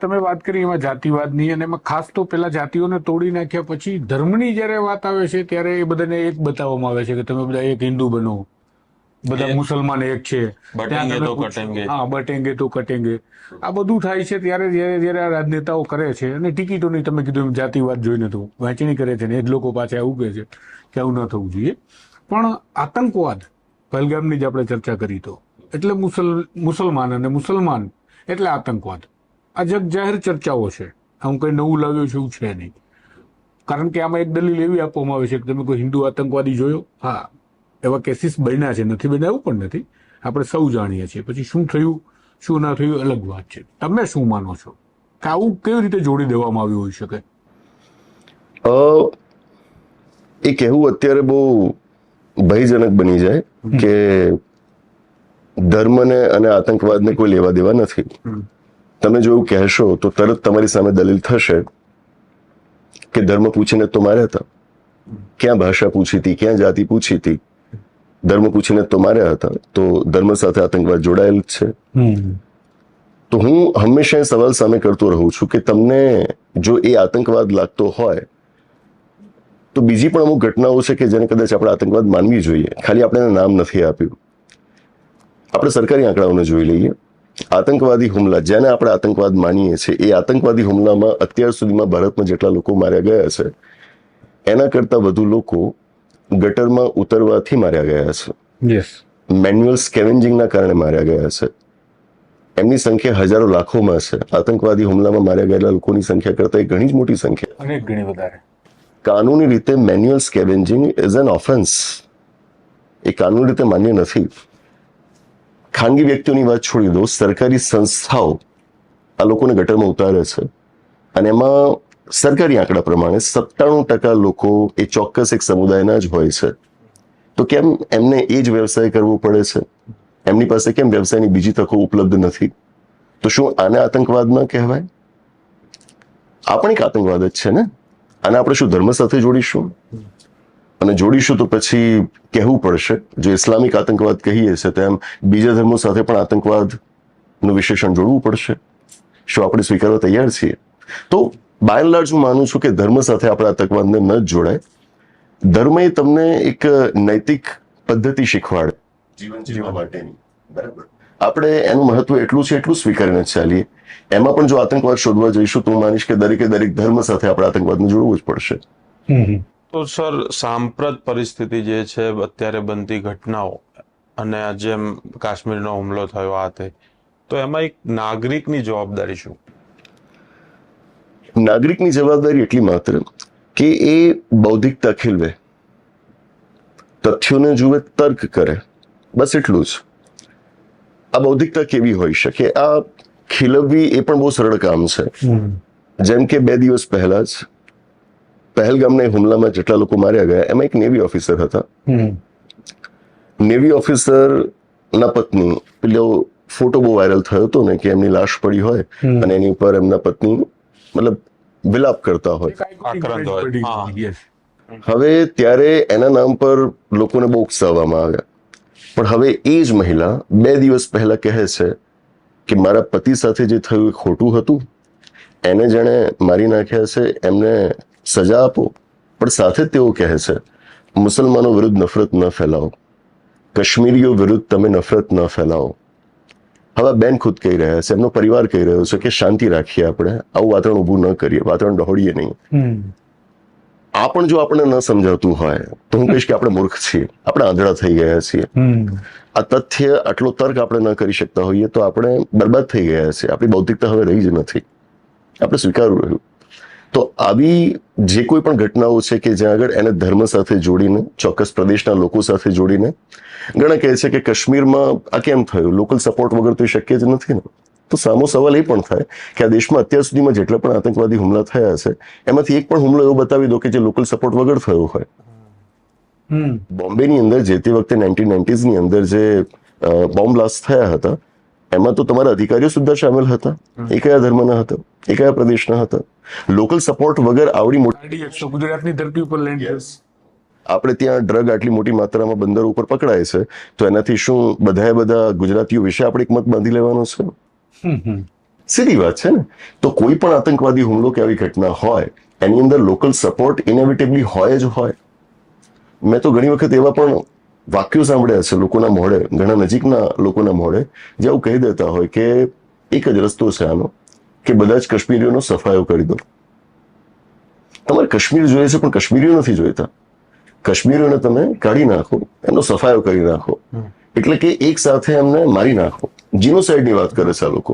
તમે વાત કરી એમાં જાતિવાદની અને એમાં ખાસ તો પેલા જાતિઓને તોડી નાખ્યા પછી ધર્મની જ્યારે વાત આવે છે ત્યારે એ બધાને એક બતાવવામાં આવે છે કે તમે બધા એક હિન્દુ બનો. બધા મુસલમાન એક છે. હા બટેંગે તો કટેંગે. આ બધું થાય છે ત્યારે જ્યારે જ્યારે આ રાજનેતાઓ કરે છે અને ટિકિટોની તમે કીધું એમ જાતિવાદ જોઈને તો વહેંચણી કરે છે ને એ જ લોકો પાછા આવું કહે છે કે આવું ન થવું જોઈએ. પણ આતંકવાદ પહેલગામની જ આપણે ચર્ચા કરી તો. એટલે મુસલ મુસલમાન અને મુસલમાન એટલે આતંકવાદ. આ જગ જાહેર ચર્ચાઓ છે. હું કંઈ નવું લાવ્યો છું એવું છે નહીં. કારણ કે આમાં એક દલીલ એવી આપવામાં આવે છે કે તમે કોઈ હિન્દુ આતંકવાદી જોયો? હા. એવા કેસીસ બન્યા છે. નથી બન્યા એવું પણ નથી. આપણે સૌ જાણીએ છીએ. પછી શું થયું? શું ના થયું? અલગ વાત છે. તમે શું માનો છો? કે આવું કેવી રીતે જોડી દેવામાં આવ્યું હોઈ શકે? અ એ કહેવું અત્યારે બહુ ભયજનક બની જાય કે ધર્મને અને આતંકવાદને કોઈ લેવા દેવા નથી. તમે જો એવું કહેશો તો તરત તમારી સામે દલીલ થશે કે ધર્મ પૂછીને તો માર્યા હતા. ક્યાં ભાષા પૂછી હતી ક્યાં જાતિ પૂછી હતી? ધર્મ પૂછીને તો માર્યા હતા. તો ધર્મ સાથે આતંકવાદ જોડાયેલ છે. તો હું હંમેશા એ સવાલ સામે કરતો રહું છું કે તમને જો એ આતંકવાદ લાગતો હોય તો બીજી પણ અમુક ઘટનાઓ છે કે જેને કદાચ આપણે આતંકવાદ માનવી જોઈએ. ખાલી આપણે નામ નથી આપ્યું. આપણે સરકારી આંકડાઓને જોઈ લઈએ. આતંકવાદી હુમલા. જેને આપણે આતંકવાદ માનીએ છીએ એ આતંકવાદી હુમલામાં અત્યાર સુધીમાં ભારતમાં જેટલા લોકો માર્યા ગયા છે એના કરતા વધુ લોકો ગટરમાં ઉતરવાથી માર્યા ગયા છે. મેન્યુઅલ સ્કેવેન્જિંગના કારણે માર્યા ગયા છે. એમની સંખ્યા હજારો લાખોમાં છે. આતંકવાદી હુમલામાં માર્યા ગયેલા લોકોની સંખ્યા કરતાં એ ઘણી જ મોટી સંખ્યા. અનેક ઘણી વધારે. કાનૂની રીતે manual scavenging is an offence એ કાનૂની રીતે માન્ય નથી. ખાનગી વ્યક્તિઓની વાત છોડી દો સરકારી સંસ્થાઓ આ લોકોને ગટરમાં ઉતારે છે. અને એમાં સરકારી આંકડા પ્રમાણે સત્તાણું ટકા લોકો એ ચોક્કસ એક સમુદાયના જ હોય છે. તો કેમ એમને એ જ વ્યવસાય કરવો પડે છે? એમની પાસે કેમ વ્યવસાયની બીજી તકો ઉપલબ્ધ નથી? તો શું આને આતંકવાદ ન કહેવાય? આ પણ એક આતંકવાદ જ છે ને? આને આપણે શું ધર્મ સાથે જોડીશું? અને જોડીશું તો પછી કહેવું પડશે. જો ઇસ્લામિક આતંકવાદ કહીએ છે તેમ બીજા ધર્મો સાથે પણ આતંકવાદનું વિશેષણ જોડવું પડશે. શું આપણે સ્વીકારવા તૈયાર છીએ? તો બાય એન્ડ લાર્જ હું માનું છું કે ધર્મ સાથે આપણે આતંકવાદને ન જ જોડાય. ધર્મ એ તમને એક નૈતિક પદ્ધતિ શીખવાડે. જીવન જીવવા માટેની. બરાબર. આપણે એનું મહત્વ એટલું છે એટલું સ્વીકારીને ચાલીએ. એમાં પણ જો આતંકવાદ શોધવા જઈશું તો હું માનીશ કે દરેકે દરેક ધર્મ સાથે આપણે આતંકવાદને જોડવું જ પડશે. તો સર સાંપ્રત પરિસ્થિતિ જે છે અત્યારે બનતી ઘટનાઓ અને આ જેમ કાશ્મીરનો હુમલો થયો આ તે તો એમાં એક નાગરિકની જવાબદારી શું? નાગરિકની જવાબદારી એટલી માત્ર કે એ બૌદ્ધિકતા ખીલવે તથ્યોને જુએ તર્ક કરે બસ એટલું જ. આ બૌદ્ધિકતા કેવી હોઈ શકે? આ ખીલવવી એ પણ બહુ સરળ કામ છે. જેમ કે બે દિવસ પહેલા જ પહેલગામના હુમલામાં જેટલા લોકો માર્યા ગયા એમાં એક નેવી ઓફિસર હતા. નેવી ઓફિસર ના પત્ની પેલો ફોટો બહુ વાયરલ થયો હતો ને કે એમની લાશ પડી હોય અને એની ઉપર એમના પત્ની મતલબ વિલાપ કરતા હોય. હવે ત્યારે એના નામ પર લોકોને બહુ ઉકસાવવામાં આવ્યા. પણ હવે એ જ મહિલા બે દિવસ પહેલા કહે છે કે મારા પતિ સાથે જે થયું એ ખોટું હતું. એને જેણે મારી નાખ્યા છે એમને સજા આપો. પણ સાથે તેઓ કહે છે મુસલમાનો વિરુદ્ધ નફરત ન ફેલાવો. કાશ્મીરીઓ વિરુદ્ધ તમે નફરત ન ફેલાવો. હવે બેન ખુદ કહી રહ્યા છે એમનો પરિવાર કહી રહ્યો છે કે શાંતિ રાખીએ આપણે. આવું વાતાવરણ ઊભું ન કરીએ. વાતાવરણ ડહોળીએ નહીં. આ પણ જો આપણને ન સમજાવતું હોય તો હું કહીશ કે આપણે મૂર્ખ છીએ. આપણે આંધળા થઈ ગયા છીએ. આ તથ્ય આટલો તર્ક આપણે ન કરી શકતા હોઈએ તો આપણે બરબાદ થઈ ગયા છીએ. આપણી બૌદ્ધિકતા હવે રહી જ નથી. આપણે સ્વીકારવું રહ્યું. તો આવી જે કોઈ પણ ઘટનાઓ છે કે જ્યાં આગળ એને ધર્મ સાથે જોડીને ચોક્કસ પ્રદેશના લોકો સાથે જોડીને ઘણા કહે છે કે કાશ્મીરમાં આ કેમ થયું? લોકલ સપોર્ટ વગર તો શક્ય જ નથી ને. તો સામો સવાલ એ પણ થાય કે આ દેશમાં અત્યાર સુધીમાં જેટલા પણ આતંકવાદી હુમલા થયા છે એમાંથી એક પણ હુમલો એવો બતાવી દો કે જે લોકલ સપોર્ટ વગર થયો હોય. બોમ્બેની અંદર જે તે વખતે નાઇન્ટીન નાઇન્ટીઝની અંદર જે બોમ્બ બ્લાસ્ટ થયા હતા એમાં તો તમારા અધિકારીઓ સુદ્ધા સામેલ હતા. એ કયા ધર્મના હતા? એ કયા પ્રદેશના હતા? લોકલ સપોર્ટ વગર આવડી મોટી ગુજરાતની ધરતી ઉપર લેન્ડ આપણે ત્યાં ડ્રગ આટલી મોટી માત્રામાં બંદર ઉપર પકડાય છે તો એનાથી શું બધાએ બધા ગુજરાતીઓ વિશે આપણે એક મત બાંધી લેવાનો છે? સીધી વાત છે ને? તો કોઈ પણ આતંકવાદી હુમલો કે આવી ઘટના હોય એની અંદર લોકલ સપોર્ટ ઇનેવિટેબલી હોય જ હોય. મેં તો ઘણી વખત એવા પણ વાક્યો સાંભળ્યા છે લોકોના મોઢે ઘણા નજીકના લોકોના મોઢે જે આવું કહી દેતા હોય કે એક જ રસ્તો છે આનો. કે બધા જ કાશ્મીરીઓનો સફાયો કરી દો. તમારે કાશ્મીર જોઈએ છે પણ કાશ્મીરીઓ નથી જોઈતા. કાશ્મીરીઓને તમે કાઢી નાખો એનો સફાયો કરી નાખો. એટલે કે એક સાથે એમને મારી નાખો. જીનોસાઇડની વાત કરે છે આ લોકો.